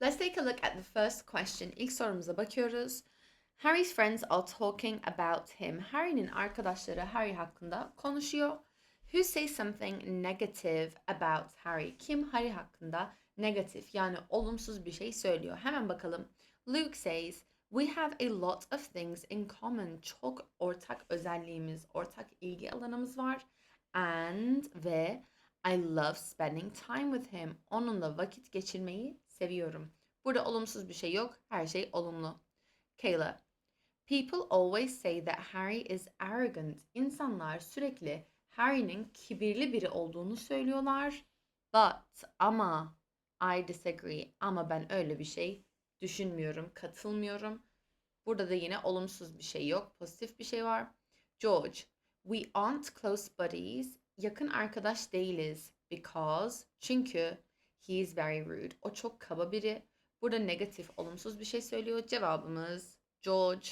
Let's take a look at the first question. İlk sorumuza bakıyoruz. Harry's friends are talking about him. Harry'nin arkadaşları Harry hakkında konuşuyor. Who say something negative about Harry? Kim Harry hakkında negatif yani olumsuz bir şey söylüyor? Hemen bakalım. Luke says, We have a lot of things in common. Çok ortak özelliğimiz, ortak ilgi alanımız var. And ve I love spending time with him. Onunla vakit geçirmeyi seviyorum. Burada olumsuz bir şey yok. Her şey olumlu. Kayla. People always say that Harry is arrogant. İnsanlar sürekli Harry'nin kibirli biri olduğunu söylüyorlar. But ama I disagree. Ama ben öyle bir şey düşünmüyorum, katılmıyorum. Burada da yine olumsuz bir şey yok, pozitif bir şey var. George, we aren't close buddies. Yakın arkadaş değiliz. Because, çünkü he is very rude. O çok kaba biri. Burada negatif, olumsuz bir şey söylüyor. Cevabımız George.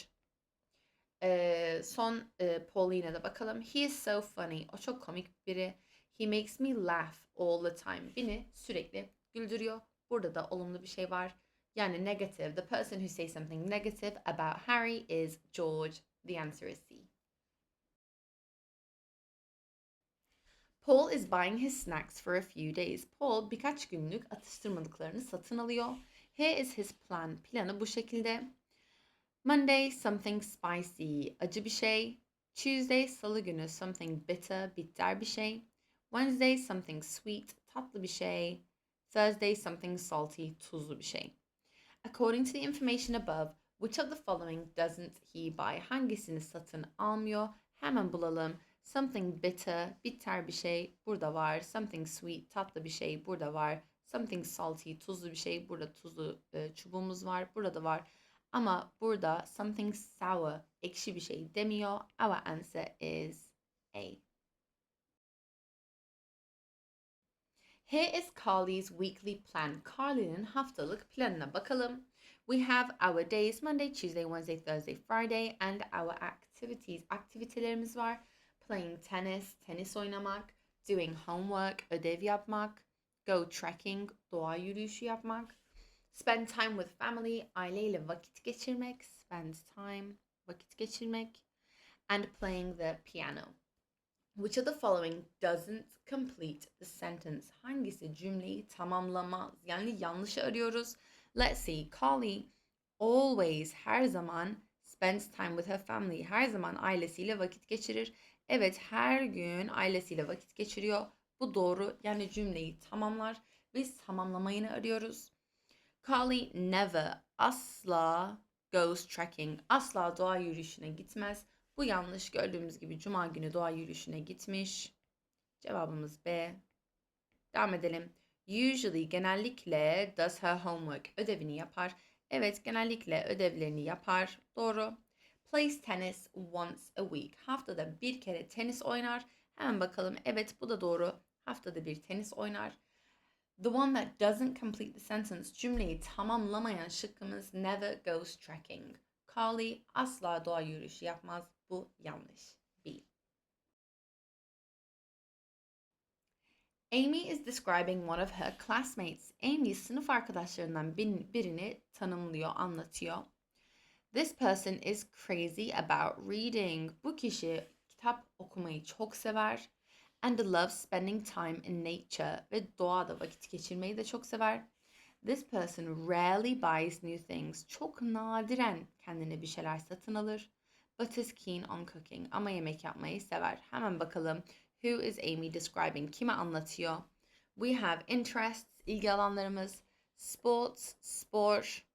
Ee, son e, Pauline'e bakalım. He is so funny. O çok komik biri. He makes me laugh all the time. Beni sürekli güldürüyor. Burada da olumlu bir şey var. Yani negative. The person who says something negative about Harry is George. The answer is C. Paul is buying his snacks for a few days. Paul birkaç günlük atıştırmalıklarını satın alıyor. Here is his plan. Planı bu şekilde. Monday something spicy. Acı bir şey. Tuesday salı günü something bitter. Bitter bir şey. Wednesday something sweet. Tatlı bir şey. Thursday something salty. Tuzlu bir şey. According to the information above, which of the following doesn't he buy? Hangisini satın almıyor? Hemen bulalım. Something bitter, bitter bir şey burada var. Something sweet, tatlı bir şey burada var. Something salty, tuzlu bir şey. Burada tuzlu e, çubuğumuz var. Burada var. Ama burada something sour, ekşi bir şey demiyor. Our answer is A. Here is Carly's weekly plan. Carly'nin haftalık planına bakalım. We have our days Monday, Tuesday, Wednesday, Thursday, Friday and our activities. Aktivitelerimiz var. Playing tennis, tenis oynamak, doing homework, ödev yapmak, go trekking, doğa yürüyüşü yapmak, spend time with family, aileyle vakit geçirmek, spend time, vakit geçirmek, and playing the piano. Which of the following doesn't complete the sentence? Hangisi cümleyi tamamlamaz? Yani yanlışı arıyoruz. Let's see. Carly always her zaman spends time with her family. Her zaman ailesiyle vakit geçirir. Evet her gün ailesiyle vakit geçiriyor. Bu doğru. Yani cümleyi tamamlar. Biz tamamlamayını arıyoruz. Carly never asla goes trekking. Asla doğa yürüyüşüne gitmez. Bu yanlış. Gördüğümüz gibi cuma günü doğa yürüyüşüne gitmiş. Cevabımız B. Devam edelim. Usually genellikle does her homework ödevini yapar. Evet genellikle ödevlerini yapar. Doğru. Plays tennis once a week. Haftada bir kere tenis oynar. Hemen bakalım. Evet bu da doğru. Haftada bir tenis oynar. The one that doesn't complete the sentence cümleyi tamamlamayan şıkkımız never goes trekking. Carly asla doğa yürüyüşü yapmaz. Bu yanlış. B. Amy is describing one of her classmates. Amy sınıf arkadaşlarından birini tanımlıyor, anlatıyor. This person is crazy about reading. Bu kişi kitap okumayı çok sever. And loves spending time in nature. Ve doğada vakit geçirmeyi de çok sever. This person rarely buys new things. Çok nadiren kendine bir şeyler satın alır. But is keen on cooking. Ama yemek yapmayı sever. Hemen bakalım. Who is Amy describing? Kime anlatıyor? We have interests, ilgi alanlarımız. Sports, spor,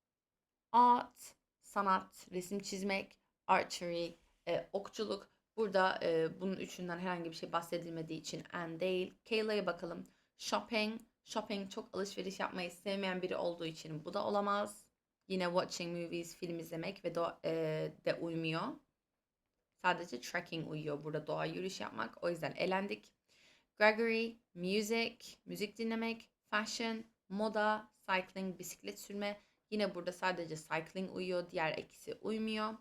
art, sanat, resim çizmek, archery, e, okçuluk. Burada e, bunun üçünden herhangi bir şey bahsedilmediği için and değil. Kayla'ya bakalım. Shopping, shopping çok alışveriş yapmayı sevmeyen biri olduğu için bu da olamaz. Yine watching movies, film izlemek ve do, e, de uymuyor. Sadece trekking uyuyor burada doğa yürüyüş yapmak. O yüzden elendik. Gregory, music, müzik dinlemek, fashion, moda, cycling, bisiklet sürme. Yine burada sadece cycling uyuyor. Diğer ikisi uymuyor.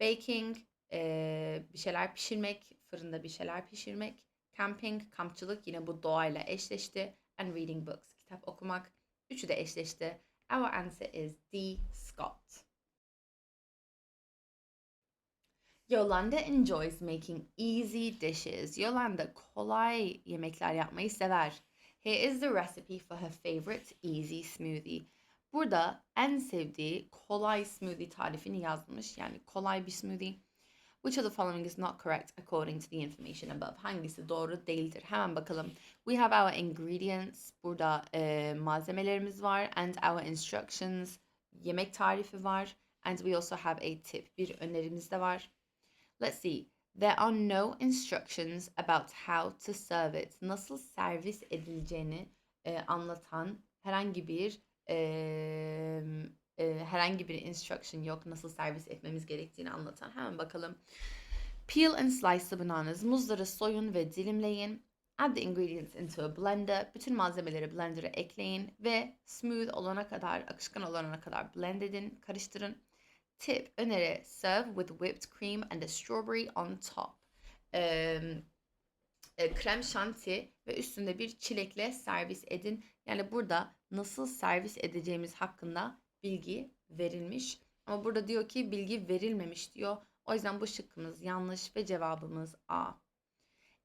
Baking, e, bir şeyler pişirmek, fırında bir şeyler pişirmek. Camping, kampçılık yine bu doğayla eşleşti. And reading books, kitap okumak. Üçü de eşleşti. Our answer is D. Scott. Yolanda enjoys making easy dishes. Yolanda kolay yemekler yapmayı sever. Here is the recipe for her favorite easy smoothie. Burada en sevdiği kolay smoothie tarifini yazmış. Yani kolay bir smoothie. Which of the following is not correct according to the information above? Hangisi doğru değildir? Hemen bakalım. We have our ingredients. Burada e, malzemelerimiz var. And our instructions. Yemek tarifi var. And we also have a tip. Bir önerimiz de var. Let's see. There are no instructions about how to serve it. Nasıl servis edileceğini e, anlatan herhangi bir e, e, herhangi bir instruction yok. Nasıl servis etmemiz gerektiğini anlatan. Hemen bakalım. Peel and slice the bananas. Muzları soyun ve dilimleyin. Add the ingredients into a blender. Bütün malzemeleri blender'a ekleyin ve smooth olana kadar, akışkan olana kadar blend edin, karıştırın. Tip, öneri, serve with whipped cream and a strawberry on top. Ee, krem şanti ve üstünde bir çilekle servis edin. Yani burada nasıl servis edeceğimiz hakkında bilgi verilmiş. Ama burada diyor ki bilgi verilmemiş diyor. O yüzden bu şıkkımız yanlış ve cevabımız A.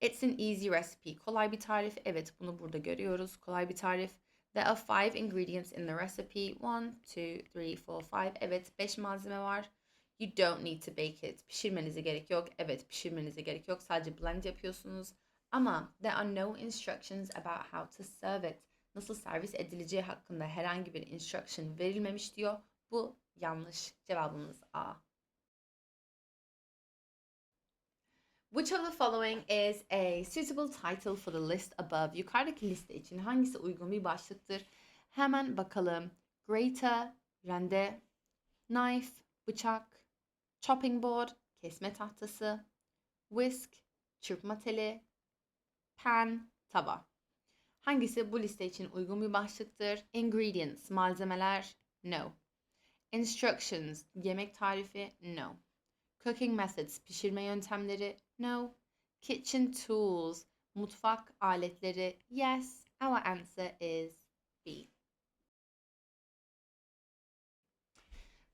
It's an easy recipe. Kolay bir tarif. Evet bunu burada görüyoruz. Kolay bir tarif. There are five ingredients in the recipe. One, two, three, four, five. Evet beş malzeme var. You don't need to bake it. Pişirmenize gerek yok. Evet pişirmenize gerek yok. Sadece blend yapıyorsunuz. Ama there are no instructions about how to serve it. Nasıl servis edileceği hakkında herhangi bir instruction verilmemiş diyor. Bu yanlış. Cevabımız A. Which of the following is a suitable title for the list above? Yukarıdaki liste için hangisi uygun bir başlıktır? Hemen bakalım. Grater, rende, knife, bıçak, chopping board, kesme tahtası, whisk, çırpma teli, pan, tava. Hangisi bu liste için uygun bir başlıktır? Ingredients, malzemeler, no. Instructions, yemek tarifi, no. Cooking methods, pişirme yöntemleri, no. Kitchen tools, mutfak aletleri, yes. Our answer is B.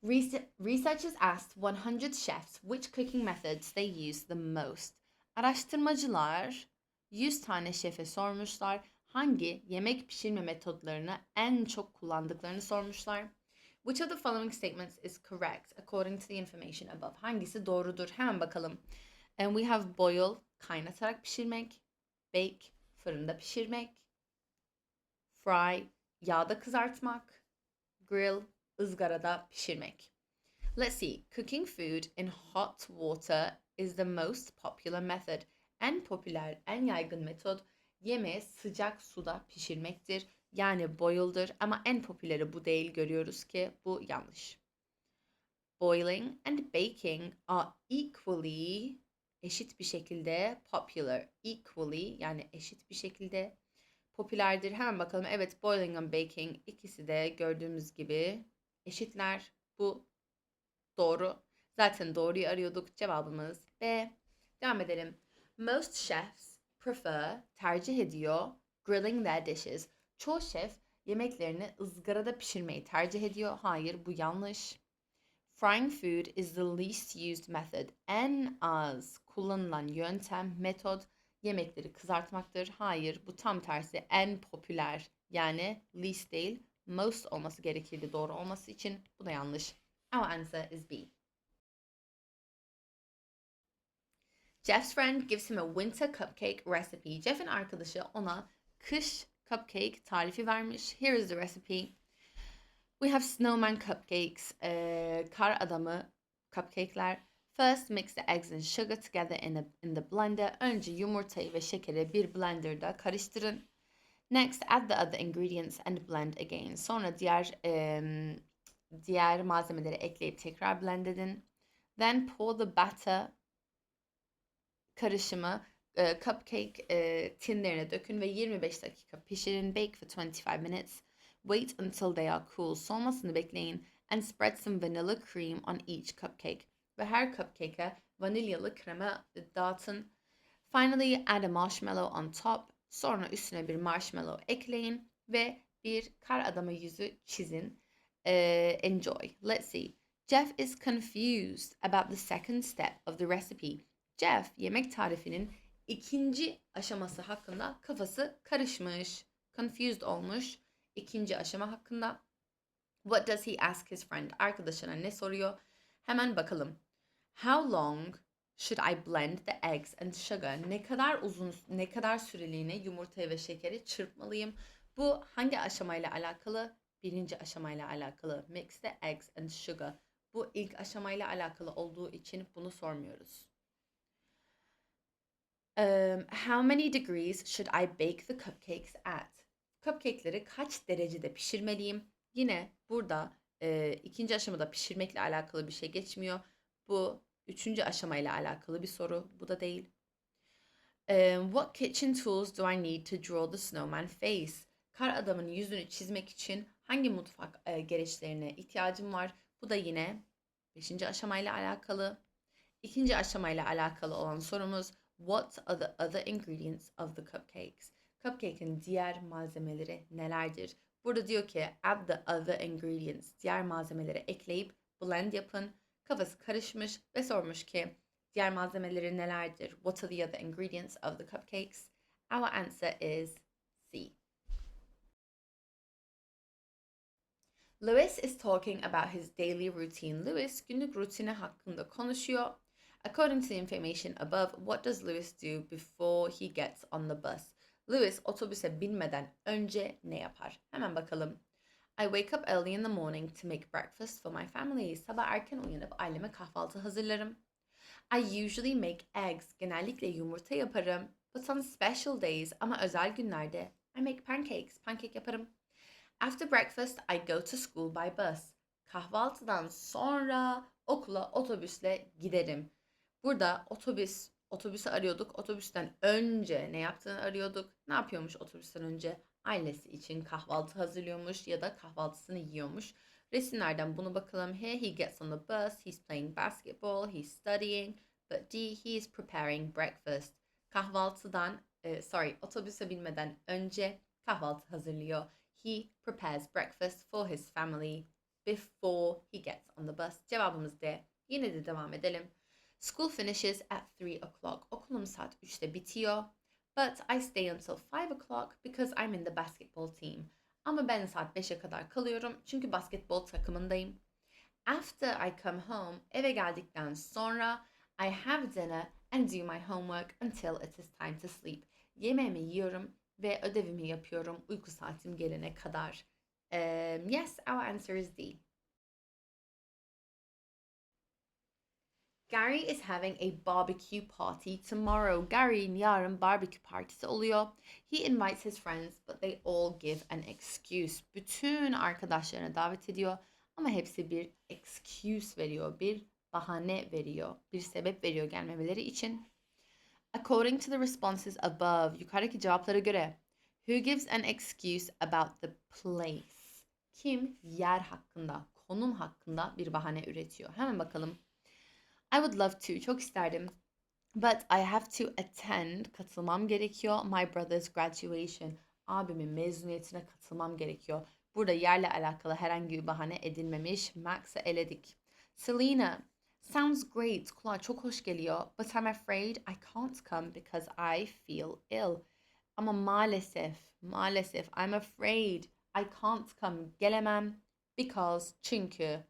Rese- Researchers asked 100 chefs which cooking methods they use the most. Araştırmacılar 100 tane şefe sormuşlar hangi yemek pişirme metodlarını en çok kullandıklarını sormuşlar. Which of the following statements is correct according to the information above? Hangisi doğrudur? Hemen bakalım. And we have boil, kaynatarak pişirmek. Bake, fırında pişirmek. Fry, yağda kızartmak. Grill, ızgarada pişirmek. Let's see. Cooking food in hot water is the most popular method. En popüler, en yaygın metot yemeği sıcak suda pişirmektir. Yani boil'dır ama en popüleri bu değil görüyoruz ki bu yanlış. Boiling and baking are equally eşit bir şekilde popular. Equally yani eşit bir şekilde popülerdir. Hemen bakalım. Evet boiling and baking ikisi de gördüğümüz gibi eşitler. Bu doğru. Zaten doğruyu arıyorduk. Cevabımız B. Devam edelim. Most chefs prefer, tercih ediyor grilling their dishes. Çoğu şef yemeklerini ızgarada pişirmeyi tercih ediyor. Hayır bu yanlış. Frying food is the least used method. En az kullanılan yöntem, metot yemekleri kızartmaktır. Hayır bu tam tersi en popüler yani least değil most olması gerekirdi doğru olması için. Bu da yanlış. Our answer is B. Jeff's friend gives him a winter cupcake recipe. Jeff'in arkadaşı ona kış cupcake tarifi vermiş. Here is the recipe. We have snowman cupcakes, e, kar adamı cupcake'ler. First mix the eggs and sugar together in, a, in the blender. Önce yumurtayı ve şekeri bir blenderda karıştırın. Next add the other ingredients and blend again. Sonra diğer e, diğer malzemeleri ekleyip tekrar blend edin. Then pour the batter karışımı e, cupcake e, tinlerine dökün ve 25 dakika pişirin. Bake for 25 minutes. Wait until they are cool. Soğumasını bekleyin. And spread some vanilla cream on each cupcake. Ve her cupcake'e vanilyalı krema dağıtın. Finally add a marshmallow on top. Sonra üstüne bir marshmallow ekleyin ve bir kar adamı yüzü çizin. uh, enjoy. Let's see. Jeff is confused about the second step of the recipe. Jeff yemek tarifinin ikinci aşaması hakkında kafası karışmış. Confused olmuş. İkinci aşama hakkında. What does he ask his friend? Arkadaşına ne soruyor? Hemen bakalım. How long should I blend the eggs and sugar? Ne kadar uzun, ne kadar süreliğine yumurtayı ve şekeri çırpmalıyım? Bu hangi aşamayla alakalı? Birinci aşamayla alakalı. Mix the eggs and sugar. Bu ilk aşamayla alakalı olduğu için bunu sormuyoruz. Um, how many degrees should I bake the cupcakes at? Cupcake'leri kaç derecede pişirmeliyim? Yine burada e, ikinci aşamada pişirmekle alakalı bir şey geçmiyor. Bu üçüncü aşamayla alakalı bir soru. Bu da değil. Um, what kitchen tools do I need to draw the snowman face? Kar adamın yüzünü çizmek için hangi mutfak e, gereçlerine ihtiyacım var? Bu da yine beşinci aşamayla alakalı. İkinci aşamayla alakalı olan sorumuz What are the other ingredients of the cupcakes? Cupcake'in diğer malzemeleri nelerdir? Burada diyor ki add the other ingredients. Diğer malzemeleri ekleyip blend yapın. Kafası karışmış ve sormuş ki diğer malzemeleri nelerdir? What are the other ingredients of the cupcakes? Our answer is C. Lewis is talking about his daily routine. Lewis günlük rutini hakkında konuşuyor. According to the information above, what does Lewis do before he gets on the bus? Lewis otobüse binmeden önce ne yapar? Hemen bakalım. I wake up early in the morning to make breakfast for my family. Sabah erken uyanıp aileme kahvaltı hazırlarım. I usually make eggs. Genellikle yumurta yaparım. But on special days ama özel günlerde I make pancakes. Pancake yaparım. After breakfast I go to school by bus. Kahvaltıdan sonra okula otobüsle giderim. Burada otobüs, otobüsü arıyorduk. Otobüsten önce ne yaptığını arıyorduk. Ne yapıyormuş otobüsten önce? Ailesi için kahvaltı hazırlıyormuş ya da kahvaltısını yiyormuş. Resimlerden bunu bakalım. Here he gets on the bus, he's playing basketball, he's studying. But D, he is preparing breakfast. Kahvaltıdan, e, sorry, otobüse binmeden önce kahvaltı hazırlıyor. He prepares breakfast for his family before he gets on the bus. Cevabımız D. Yine de devam edelim. School finishes at 3 o'clock. Okulum saat 3'te bitiyor. But I stay until 5 o'clock because I'm in the basketball team. Ama ben saat 5'e kadar kalıyorum çünkü basketbol takımındayım. After I come home, eve geldikten sonra I have dinner and do my homework until it is time to sleep. Yemeğimi yiyorum ve ödevimi yapıyorum uyku saatim gelene kadar. Um, yes, our answer is D. Gary is having a barbecue party tomorrow. Gary'in yarın barbecue partisi oluyor. He invites his friends but they all give an excuse. Bütün arkadaşlarına davet ediyor ama hepsi bir excuse veriyor, bir bahane veriyor, bir sebep veriyor gelmemeleri için. According to the responses above, yukarıdaki cevaplara göre Who gives an excuse about the place? Kim yer hakkında, konum hakkında bir bahane üretiyor? Hemen bakalım. I would love to, çok isterdim. But I have to attend, katılmam gerekiyor. My brother's graduation, abimin mezuniyetine katılmam gerekiyor. Burada yerle alakalı herhangi bir bahane edilmemiş. Max'ı eledik. Selena, sounds great, kulağa çok hoş geliyor. But I'm afraid I can't come because I feel ill. Ama maalesef, maalesef I'm afraid I can't come, gelemem. Because, çünkü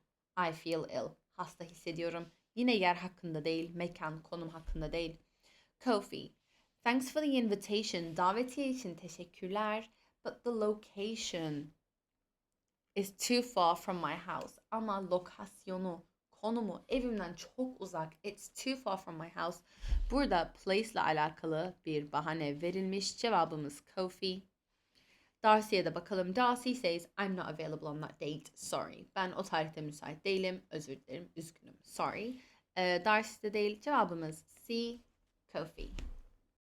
I feel ill. Hasta hissediyorum. Yine yer hakkında değil, mekan, konum hakkında değil. Kofi. Thanks for the invitation. Davetiye için teşekkürler. But the location is too far from my house. Ama lokasyonu, konumu evimden çok uzak. It's too far from my house. Burada place ile alakalı bir bahane verilmiş. Cevabımız Kofi. Darcy'ye de bakalım. Darcy says I'm not available on that date. Sorry. Ben o tarihte müsait değilim. Özür dilerim. Üzgünüm. Sorry. Ee, Darcy de değil. Cevabımız C. Kofi.